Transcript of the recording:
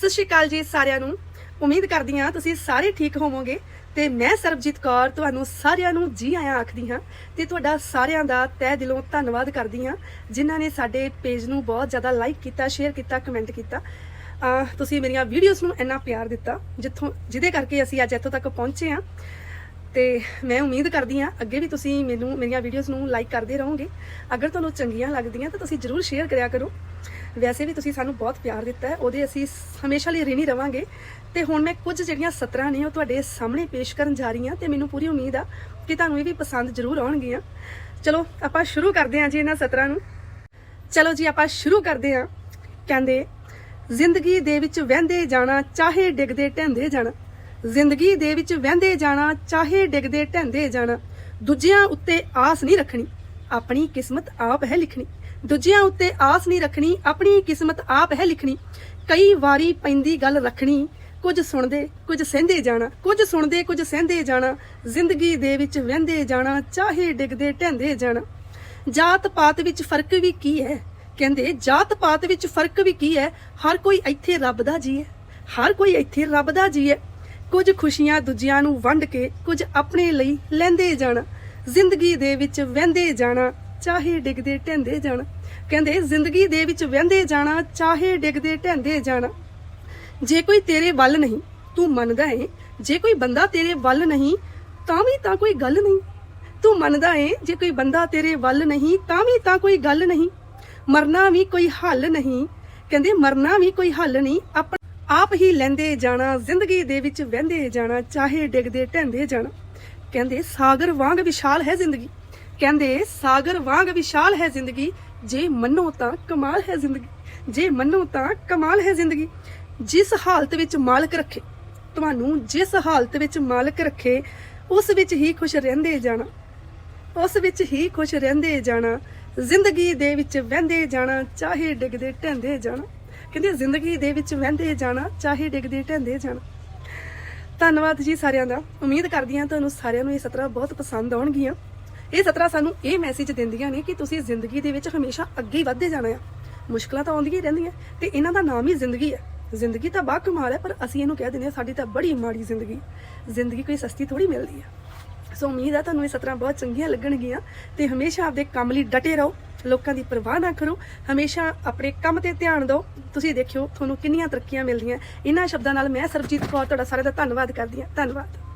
ਸਤਿ ਸ਼੍ਰੀ ਅਕਾਲ ਜੀ ਸਾਰਿਆਂ ਨੂੰ। ਉਮੀਦ ਕਰਦੀ ਹਾਂ ਤੁਸੀਂ ਸਾਰੇ ਠੀਕ ਹੋਵੋਗੇ ਤੇ ਮੈਂ ਸਰਬਜੀਤ ਕੌਰ ਤੁਹਾਨੂੰ ਸਾਰਿਆਂ ਨੂੰ ਜੀ ਆਇਆਂ ਆਖਦੀ ਹਾਂ ਤੇ ਤੁਹਾਡਾ ਸਾਰਿਆਂ ਦਾ ਤਹਿ ਦਿਲੋਂ ਧੰਨਵਾਦ ਕਰਦੀ ਹਾਂ, ਜਿਨ੍ਹਾਂ ਨੇ ਸਾਡੇ ਪੇਜ ਨੂੰ ਬਹੁਤ ਜ਼ਿਆਦਾ ਲਾਈਕ ਕੀਤਾ ਸ਼ੇਅਰ ਕੀਤਾ ਕਮੈਂਟ ਕੀਤਾ। ਤੁਸੀਂ ਮੇਰੀਆਂ ਵੀਡੀਓਜ਼ ਨੂੰ ਇੰਨਾ ਪਿਆਰ ਦਿੱਤਾ, ਜਿੱਥੋਂ ਜਿਹਦੇ ਕਰਕੇ ਅਸੀਂ ਅੱਜ ਇੱਥੋਂ ਤੱਕ ਪਹੁੰਚੇ ਹਾਂ। ਤੇ ਮੈਂ ਉਮੀਦ ਕਰਦੀ ਹਾਂ ਅੱਗੇ ਵੀ ਤੁਸੀਂ ਮੈਨੂੰ, ਮੇਰੀਆਂ ਵੀਡੀਓਜ਼ ਨੂੰ ਲਾਈਕ ਕਰਦੇ ਰਹੋਗੇ। ਅਗਰ ਤੁਹਾਨੂੰ ਚੰਗੀਆਂ ਲੱਗਦੀਆਂ ਤਾਂ ਤੁਸੀਂ ਜਰੂਰ ਸ਼ੇਅਰ ਕਰਿਆ ਕਰੋ। ਵੈਸੇ ਵੀ ਤੁਸੀਂ ਸਾਨੂੰ ਬਹੁਤ ਪਿਆਰ ਦਿੱਤਾ ਹੈ, ਉਹਦੇ ਅਸੀਂ ਹਮੇਸ਼ਾ ਲਈ ਰਹਿਣੀ ਰਵਾਂਗੇ। ਤੇ ਹੁਣ ਮੈਂ ਕੁਝ ਜਿਹੜੀਆਂ ਸਤਰਾਂ ਨੇ ਉਹ ਤੁਹਾਡੇ ਸਾਹਮਣੇ ਪੇਸ਼ ਕਰਨ ਜਾ ਰਹੀ ਹਾਂ ਤੇ ਮੈਨੂੰ ਪੂਰੀ ਉਮੀਦ ਆ ਕਿ ਤੁਹਾਨੂੰ ਇਹ ਵੀ ਪਸੰਦ ਜ਼ਰੂਰ ਆਉਣਗੀਆਂ। ਚਲੋ, ਆਪਾਂ ਸ਼ੁਰੂ ਕਰਦੇ ਹਾਂ ਜੀ ਇਹਨਾਂ ਸਤਰਾਂ ਨੂੰ। ਚਲੋ ਜੀ, ਆਪਾਂ ਸ਼ੁਰੂ ਕਰਦੇ ਹਾਂ। ਕਹਿੰਦੇ, ਜ਼ਿੰਦਗੀ ਦੇ ਵਿੱਚ ਵਹਿੰਦੇ ਜਾਣਾ, ਚਾਹੇ ਡਿੱਗਦੇ ਢਹਿੰਦੇ ਜਾਣਾ। ਜ਼ਿੰਦਗੀ ਦੇ ਵਿੱਚ ਵਹਿੰਦੇ ਜਾਣਾ, ਚਾਹੇ ਡਿੱਗਦੇ, ਢਹਿੰਦੇ ਜਾਣਾ, ਦੂਜਿਆਂ ਉੱਤੇ ਆਸ ਨਹੀਂ ਰੱਖਣੀ, ਆਪਣੀ ਕਿਸਮਤ ਆਪ ਹੈ ਲਿਖਣੀ। ਦੂਜਿਆਂ ਉੱਤੇ ਆਸ ਨਹੀਂ ਰੱਖਣੀ, ਆਪਣੀ ਕਿਸਮਤ ਆਪ ਹੈ ਲਿਖਣੀ। ਕਈ ਵਾਰੀ ਪੈਂਦੀ ਗੱਲ ਰੱਖਣੀ, ਕੁਝ ਸੁਣਦੇ, ਕੁਝ ਸਹਿੰਦੇ ਜਾਣਾ, ਕੁਝ ਸੁਣਦੇ, ਕੁਝ ਸਹਿੰਦੇ ਜਾਣਾ, ਜ਼ਿੰਦਗੀ ਦੇ ਵਿੱਚ ਵਹਿੰਦੇ ਜਾਣਾ, ਚਾਹੇ ਡਿੱਗਦੇ, ਢਹਿੰਦੇ ਜਾਣਾ। ਜਾਤ ਪਾਤ ਵਿੱਚ ਫ਼ਰਕ ਵੀ ਕੀ ਹੈ? ਕਹਿੰਦੇ, ਜਾਤ ਪਾਤ ਵਿੱਚ ਫ਼ਰਕ ਵੀ ਕੀ ਹੈ? ਹਰ ਕੋਈ ਇੱਥੇ ਰੱਬ ਦਾ ਜੀ ਹੈ, ਹਰ ਕੋਈ ਇੱਥੇ ਰੱਬ ਦਾ ਜੀ ਹੈ। ਕੁਝ ਖੁਸ਼ੀਆਂ ਦੂਜਿਆਂ ਨੂੰ ਵੰਡ ਕੇ ਕੁਝ ਆਪਣੇ ਲਈ ਲੈਂਦੇ ਜਾਣਾ। ਜ਼ਿੰਦਗੀ ਦੇ ਵਿੱਚ ਵਹਿੰਦੇ ਜਾਣਾ, ਚਾਹੇ ਡਿੱਗਦੇ ਢਹਿੰਦੇ ਜਾਣਾ। ਕਹਿੰਦੇ, ਜ਼ਿੰਦਗੀ ਦੇ ਵਿੱਚ ਵਹਿੰਦੇ ਜਾਣਾ, ਚਾਹੇ ਡਿੱਗਦੇ ਢਹਿੰਦੇ ਜਾਣਾ। ਜੇ ਕੋਈ ਤੇਰੇ ਵੱਲ ਨਹੀਂ, ਤੂੰ ਮੰਨਦਾ ਏ। ਜੇ ਕੋਈ ਬੰਦਾ ਤੇਰੇ ਵੱਲ ਨਹੀਂ, ਤਾਂ ਵੀ ਤਾਂ ਕੋਈ ਗੱਲ ਨਹੀਂ। ਤੂੰ ਮੰਨਦਾ ਏ, ਜੇ ਕੋਈ ਬੰਦਾ ਤੇਰੇ ਵੱਲ ਨਹੀਂ, ਤਾਂ ਵੀ ਤਾਂ ਕੋਈ ਗੱਲ ਨਹੀਂ। ਮਰਨਾ ਵੀ ਕੋਈ ਹੱਲ ਨਹੀਂ। ਕਹਿੰਦੇ, ਮਰਨਾ ਵੀ ਕੋਈ ਹੱਲ ਨਹੀਂ ਆਪ ਹੀ ਲੈਂਦੇ ਜਾਣਾ, ਜ਼ਿੰਦਗੀ ਦੇ ਵਿੱਚ ਵਹਿੰਦੇ ਜਾਣਾ, ਚਾਹੇ ਡਿੱਗਦੇ ਢਹਿੰਦੇ ਜਾਣਾ। ਕਹਿੰਦੇ, ਸਾਗਰ ਵਾਂਗ ਵਿਸ਼ਾਲ ਹੈ ਜ਼ਿੰਦਗੀ। ਕਹਿੰਦੇ, ਸਾਗਰ ਵਾਂਗ ਵਿਸ਼ਾਲ ਹੈ ਜ਼ਿੰਦਗੀ। ਜੇ ਮੰਨੋ ਤਾਂ ਕਮਾਲ ਹੈ ਜ਼ਿੰਦਗੀ। ਜੇ ਮੰਨੋ ਤਾਂ ਕਮਾਲ ਹੈ ਜ਼ਿੰਦਗੀ। ਜਿਸ ਹਾਲਤ ਵਿੱਚ ਮਾਲਕ ਰੱਖੇ, ਤੁਹਾਨੂੰ ਜਿਸ ਹਾਲਤ ਵਿੱਚ ਮਾਲਕ ਰੱਖੇ, ਉਸ ਵਿੱਚ ਹੀ ਖੁਸ਼ ਰਹਿੰਦੇ ਜਾਣਾ। ਉਸ ਵਿੱਚ ਹੀ ਖੁਸ਼ ਰਹਿੰਦੇ ਜਾਣਾ। ਜ਼ਿੰਦਗੀ ਦੇ ਵਿੱਚ ਵਹਿੰਦੇ ਜਾਣਾ, ਚਾਹੇ ਡਿੱਗਦੇ ਢਹਿੰਦੇ ਜਾਣਾ। ਕਹਿੰਦੇ ਜ਼ਿੰਦਗੀ ਦੇ ਵਿੱਚ ਵਹਿੰਦੇ ਜਾਣਾ, ਚਾਹੇ ਡਿੱਗਦੇ ਢਹਿੰਦੇ ਜਾਣਾ। ਧੰਨਵਾਦ ਜੀ ਸਾਰਿਆਂ ਦਾ। ਉਮੀਦ ਕਰਦੀ ਹਾਂ ਤੁਹਾਨੂੰ ਸਾਰਿਆਂ ਨੂੰ ਇਹ ਸਤਰਾਂ ਬਹੁਤ ਪਸੰਦ ਆਉਣਗੀਆਂ। ਇਹ ਸਤਰਾਂ ਸਾਨੂੰ ਇਹ ਮੈਸੇਜ ਦਿੰਦੀਆਂ ਨੇ ਕਿ ਤੁਸੀਂ ਜ਼ਿੰਦਗੀ ਦੇ ਵਿੱਚ ਹਮੇਸ਼ਾ ਅੱਗੇ ਹੀ ਵਧਦੇ ਜਾਣਾ ਆ। ਮੁਸ਼ਕਲਾਂ ਤਾਂ ਆਉਂਦੀਆਂ ਹੀ ਰਹਿੰਦੀਆਂ ਤੇ ਇਹਨਾਂ ਦਾ ਨਾਮ ਹੀ ਜ਼ਿੰਦਗੀ ਹੈ ਜ਼ਿੰਦਗੀ ਤਾਂ ਬਾ ਕਮਾਲ ਹੈ, ਪਰ ਅਸੀਂ ਇਹਨੂੰ ਕਹਿ ਦਿੰਦੇ ਹਾਂ ਸਾਡੀ ਤਾਂ ਬੜੀ ਮਾੜੀ ਜ਼ਿੰਦਗੀ। ਜ਼ਿੰਦਗੀ ਕੋਈ ਸਸਤੀ ਥੋੜੀ ਮਿਲਦੀ ਹੈ ਸੋ ਉਮੀਦ ਹੈ ਤੁਹਾਨੂੰ ਇਹ ਸਤਰਾਂ ਬਹੁਤ ਚੰਗੀਆਂ ਲੱਗਣਗੀਆਂ ਤੇ ਹਮੇਸ਼ਾ ਆਪਦੇ ਕੰਮ ਲਈ ਡਟੇ ਰਹੋ। ਲੋਕਾਂ ਦੀ ਪਰਵਾਹ ਨਾ ਕਰੋ। ਹਮੇਸ਼ਾ ਆਪਣੇ ਕੰਮ ਤੇ ਧਿਆਨ ਦਿਓ। ਤੁਸੀਂ ਦੇਖਿਓ, ਤੁਹਾਨੂੰ ਕਿੰਨੀਆਂ ਤਰੱਕੀਆਂ ਮਿਲਦੀਆਂ। ਇਹਨਾਂ ਸ਼ਬਦਾਂ ਨਾਲ ਮੈਂ ਸਰਬਜੀਤ ਕੌਰ, ਤੁਹਾਡਾ ਸਾਰਿਆਂ ਦਾ ਧੰਨਵਾਦ ਕਰਦੀ ਹਾਂ। ਧੰਨਵਾਦ।